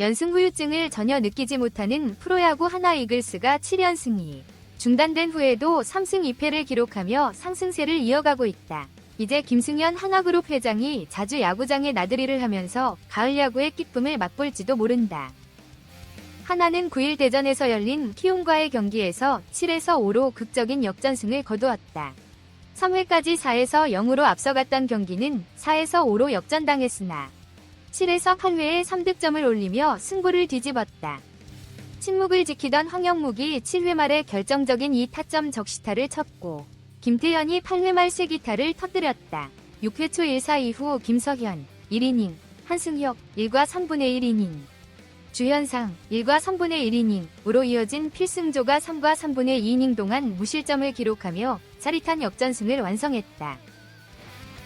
연승 후유증을 전혀 느끼지 못하는 프로야구 하나 이글스가 7연승이 중단된 후에도 3승 2패를 기록하며 상승세를 이어가고 있다. 이제 김승현 하나그룹 회장이 자주 야구장에 나들이를 하면서 가을 야구의 기쁨을 맛볼지도 모른다. 하나는 9일 대전에서 열린 키움과의 경기에서 7에서 5로 극적인 역전승을 거두었다. 3회까지 4에서 0으로 앞서갔던 경기는 4에서 5로 역전당했으나 7에서 8회에 3득점을 올리며 승부를 뒤집었다. 침묵을 지키던 황영묵이 7회 말에 결정적인 2타점 적시타를 쳤고 김태현이 8회 말 세기타를 터뜨렸다. 6회 초 1사 이후 김서현 1이닝, 한승혁 1과 3분의 1이닝, 주현상 1과 3분의 1이닝으로 이어진 필승조가 3과 3분의 2이닝 동안 무실점을 기록하며 짜릿한 역전승을 완성했다.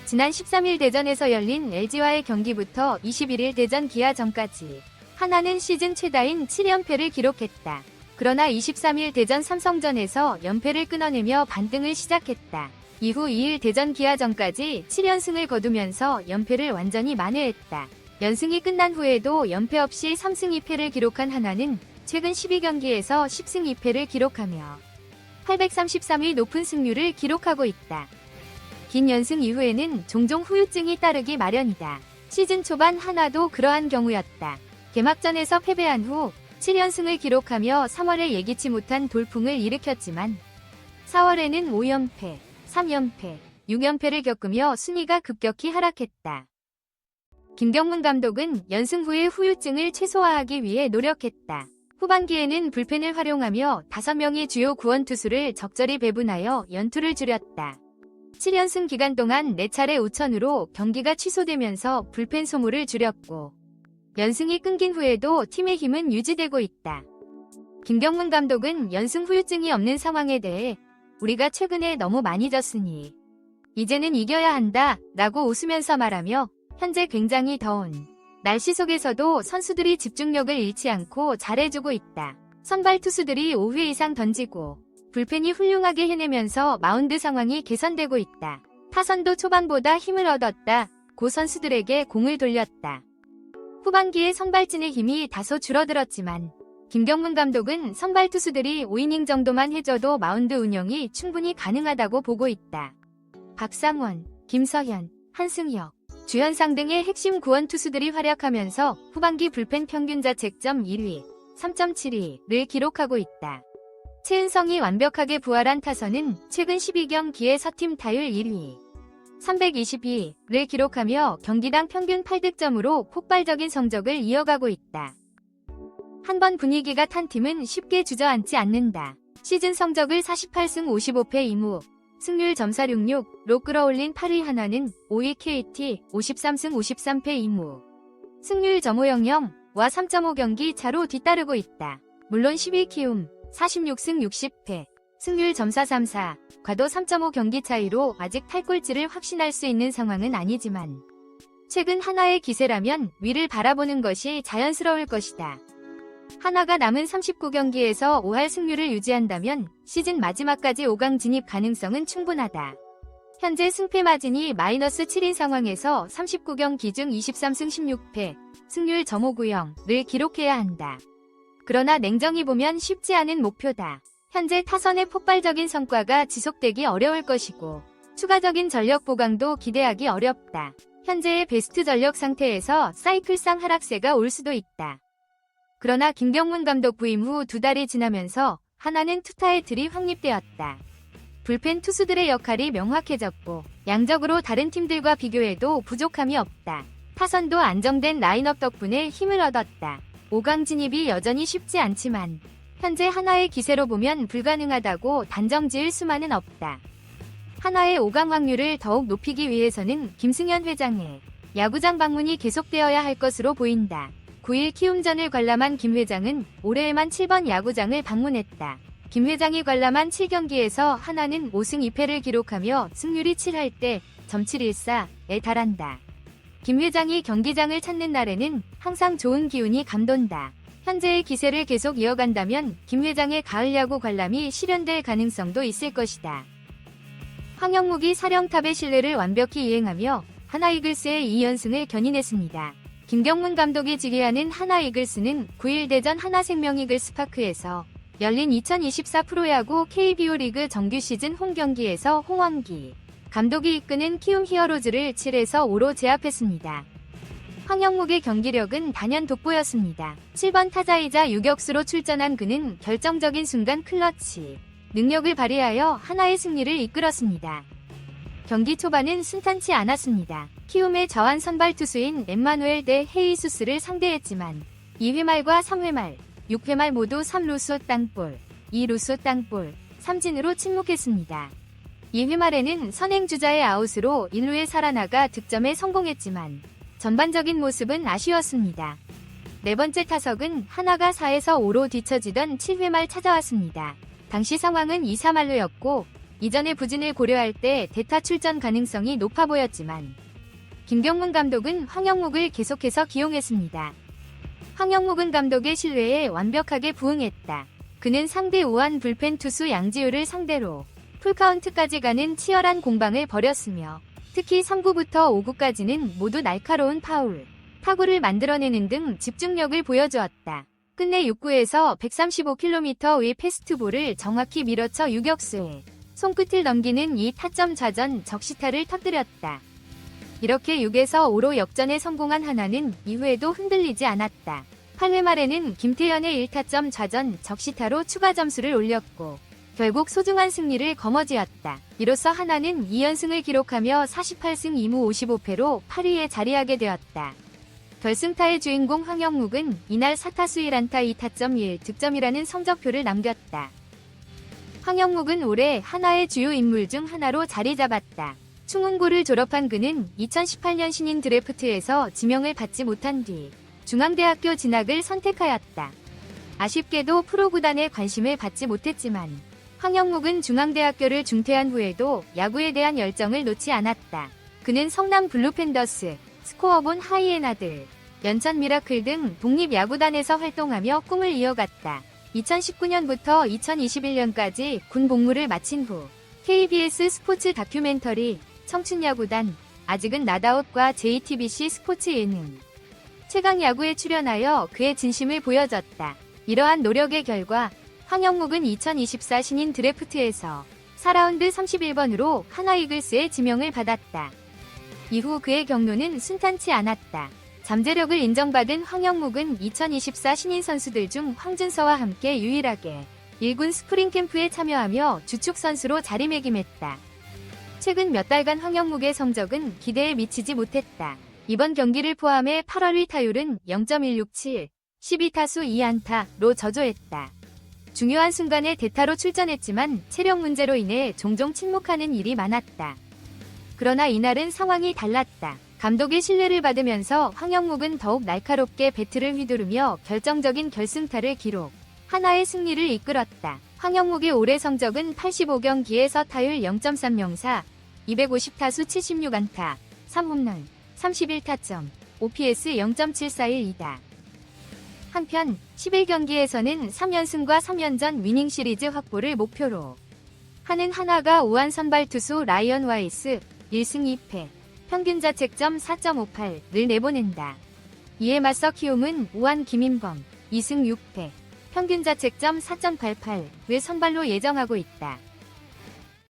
지난 13일 대전에서 열린 LG와의 경기부터 21일 대전 기아전까지 하나는 시즌 최다인 7연패를 기록했다. 그러나 23일 대전 삼성전에서 연패를 끊어내며 반등을 시작했다. 이후 2일 대전 기아전까지 7연승을 거두면서 연패를 완전히 만회했다. 연승이 끝난 후에도 연패 없이 3승 2패를 기록한 하나는 최근 12경기에서 10승 2패를 기록하며 833위 높은 승률을 기록하고 있다. 긴 연승 이후에는 종종 후유증이 따르기 마련이다. 시즌 초반 하나도 그러한 경우였다. 개막전에서 패배한 후 7연승을 기록하며 3월에 예기치 못한 돌풍을 일으켰지만 4월에는 5연패, 3연패, 6연패를 겪으며 순위가 급격히 하락했다. 김경문 감독은 연승 후의 후유증을 최소화하기 위해 노력했다. 후반기에는 불펜을 활용하며 5명의 주요 구원 투수를 적절히 배분하여 연투를 줄였다. 7연승 기간 동안 4차례 우천으로 경기가 취소되면서 불펜 소모를 줄였고 연승이 끊긴 후에도 팀의 힘은 유지되고 있다. 김경문 감독은 연승 후유증이 없는 상황에 대해 우리가 최근에 너무 많이 졌으니 이제는 이겨야 한다 라고 웃으면서 말하며 현재 굉장히 더운 날씨 속에서도 선수들이 집중력을 잃지 않고 잘해주고 있다. 선발 투수들이 5회 이상 던지고 불펜이 훌륭하게 해내면서 마운드 상황이 개선되고 있다. 타선도 초반보다 힘을 얻었다. 고 선수들에게 공을 돌렸다. 후반기에 선발진의 힘이 다소 줄어들었지만 김경문 감독은 선발 투수들이 5이닝 정도만 해줘도 마운드 운영이 충분히 가능하다고 보고 있다. 박상원, 김서현, 한승혁, 주현상 등의 핵심 구원 투수들이 활약하면서 후반기 불펜 평균 자책점 1위, 3.72를 기록하고 있다. 최은성이 완벽하게 부활한 타선은 최근 12경기의 서팀 타율 1위, 322를 기록하며 경기당 평균 8득점으로 폭발적인 성적을 이어가고 있다. 한 번 분위기가 탄 팀은 쉽게 주저앉지 않는다. 시즌 성적을 48승 55패 2무, 승률 점사 66로 끌어올린 8위 하나는 5위 KT 53승 53패 2무, 승률 점호 00와 3.5 경기 차로 뒤따르고 있다. 물론 10위 키움 46승 60패, 승률 점사 34, 과도 3.5 경기 차이로 아직 탈꼴찌를 확신할 수 있는 상황은 아니지만 최근 하나의 기세라면 위를 바라보는 것이 자연스러울 것이다. 하나가 남은 39경기에서 5할 승률을 유지한다면 시즌 마지막까지 5강 진입 가능성은 충분하다. 현재 승패 마진이 마이너스 7인 상황에서 39경기 중 23승 16패, 승률 점호90를 기록해야 한다. 그러나 냉정히 보면 쉽지 않은 목표다. 현재 타선의 폭발적인 성과가 지속되기 어려울 것이고 추가적인 전력 보강도 기대하기 어렵다. 현재의 베스트 전력 상태에서 사이클상 하락세가 올 수도 있다. 그러나 김경문 감독 부임 후 두 달이 지나면서 하나는 투타의 틀이 확립되었다. 불펜 투수들의 역할이 명확해졌고 양적으로 다른 팀들과 비교해도 부족함이 없다. 타선도 안정된 라인업 덕분에 힘을 얻었다. 5강 진입이 여전히 쉽지 않지만 현재 하나의 기세로 보면 불가능하다고 단정 지을 수만은 없다. 하나의 5강 확률을 더욱 높이기 위해서는 김승현 회장의 야구장 방문이 계속되어야 할 것으로 보인다. 9일 키움전을 관람한 김 회장은 올해에만 7번 야구장을 방문했다. 김 회장이 관람한 7경기에서 하나는 5승 2패를 기록하며 승률이 7할 때 .714에 달한다. 김 회장이 경기장을 찾는 날에는 항상 좋은 기운이 감돈다. 현재의 기세를 계속 이어간다면 김 회장의 가을 야구 관람이 실현될 가능성도 있을 것이다. 황영묵이 사령탑의 신뢰를 완벽히 이행하며 하나이글스의 2연승을 견인했습니다. 김경문 감독이 지휘하는 하나 이글스는 9일 대전 하나생명 이글스 파크에서 열린 2024 프로야구 KBO 리그 정규 시즌 홈 경기에서 홍원기 감독이 이끄는 키움 히어로즈를 7에서 5로 제압했습니다. 황영묵의 경기력은 단연 돋보였습니다. 7번 타자이자 유격수로 출전한 그는 결정적인 순간 클러치 능력을 발휘하여 하나의 승리를 이끌었습니다. 경기 초반은 순탄치 않았습니다. 키움의 저한 선발 투수인 엠마누엘 대 헤이수스를 상대했지만 2회 말과 3회 말, 6회 말 모두 3루수 땅볼, 2루수 땅볼, 3진으로 침묵했습니다. 2회 말에는 선행주자의 아웃으로 1루에 살아나가 득점에 성공했지만 전반적인 모습은 아쉬웠습니다. 네 번째 타석은 하나가 4에서 5로 뒤처지던 7회 말 찾아왔습니다. 당시 상황은 2, 3할로였고 이전의 부진을 고려할 때 대타 출전 가능성이 높아 보였지만 김경문 감독은 황영묵을 계속해서 기용했습니다. 황영묵은 감독의 신뢰에 완벽하게 부응했다. 그는 상대 우한 불펜 투수 양지우를 상대로 풀카운트까지 가는 치열한 공방을 벌였으며 특히 3구부터 5구까지는 모두 날카로운 파울, 타구를 만들어내는 등 집중력을 보여주었다. 끝내 6구에서 135km의 패스트볼을 정확히 밀어쳐 유격수에 손끝을 넘기는 이 타점 좌전 적시타를 터뜨렸다. 이렇게 6에서 5로 역전에 성공한 하나는 이후에도 흔들리지 않았다. 8회 말에는 김태현의 1타점 좌전 적시타로 추가 점수를 올렸고 결국 소중한 승리를 거머쥐었다. 이로써 하나는 2연승을 기록하며 48승 2무 55패로 8위에 자리하게 되었다. 결승타의 주인공 황영묵은 이날 4타수 1안타 2타점 1 득점이라는 성적표를 남겼다. 황영묵은 올해 하나의 주요 인물 중 하나로 자리 잡았다. 충운고를 졸업한 그는 2018년 신인 드래프트에서 지명을 받지 못한 뒤 중앙대학교 진학을 선택하였다. 아쉽게도 프로구단의 관심을 받지 못했지만 황영묵은 중앙대학교를 중퇴한 후에도 야구에 대한 열정을 놓지 않았다. 그는 성남 블루팬더스, 스코어본 하이에나들, 연천 미라클 등 독립 야구단에서 활동하며 꿈을 이어갔다. 2019년부터 2021년까지 군 복무를 마친 후 KBS 스포츠 다큐멘터리 청춘야구단 아직은 나다웃과 JTBC 스포츠 예능 최강 야구에 출연하여 그의 진심을 보여줬다. 이러한 노력의 결과 황영묵은 2024 신인 드래프트에서 4라운드 31번으로 하나 이글스의 지명을 받았다. 이후 그의 경로는 순탄치 않았다. 잠재력을 인정받은 황영묵은 2024 신인 선수들 중 황준서와 함께 유일하게 1군 스프링 캠프에 참여하며 주축 선수로 자리매김했다. 최근 몇 달간 황영묵의 성적은 기대에 미치지 못했다. 이번 경기를 포함해 8월 1 타율은 0.167, 12타수 2안타로 저조했다. 중요한 순간에 대타로 출전했지만 체력 문제로 인해 종종 침묵하는 일이 많았다. 그러나 이날은 상황이 달랐다. 감독의 신뢰를 받으면서 황영묵은 더욱 날카롭게 배트를 휘두르며 결정적인 결승타를 기록. 하나의 승리를 이끌었다. 황영묵의 올해 성적은 85경기에서 타율 0.304, 250타수 76안타, 3홈런, 31타점, OPS 0.741이다. 한편 11경기에서는 3연승과 3연전 위닝 시리즈 확보를 목표로 하는 하나가 우한 선발 투수 라이언 와이스 1승 2패, 평균 자책점 4.58를 내보낸다. 이에 맞서 키움은 우한 김인범 2승 6패, 평균 자책점 4.88을 선발로 예정하고 있다.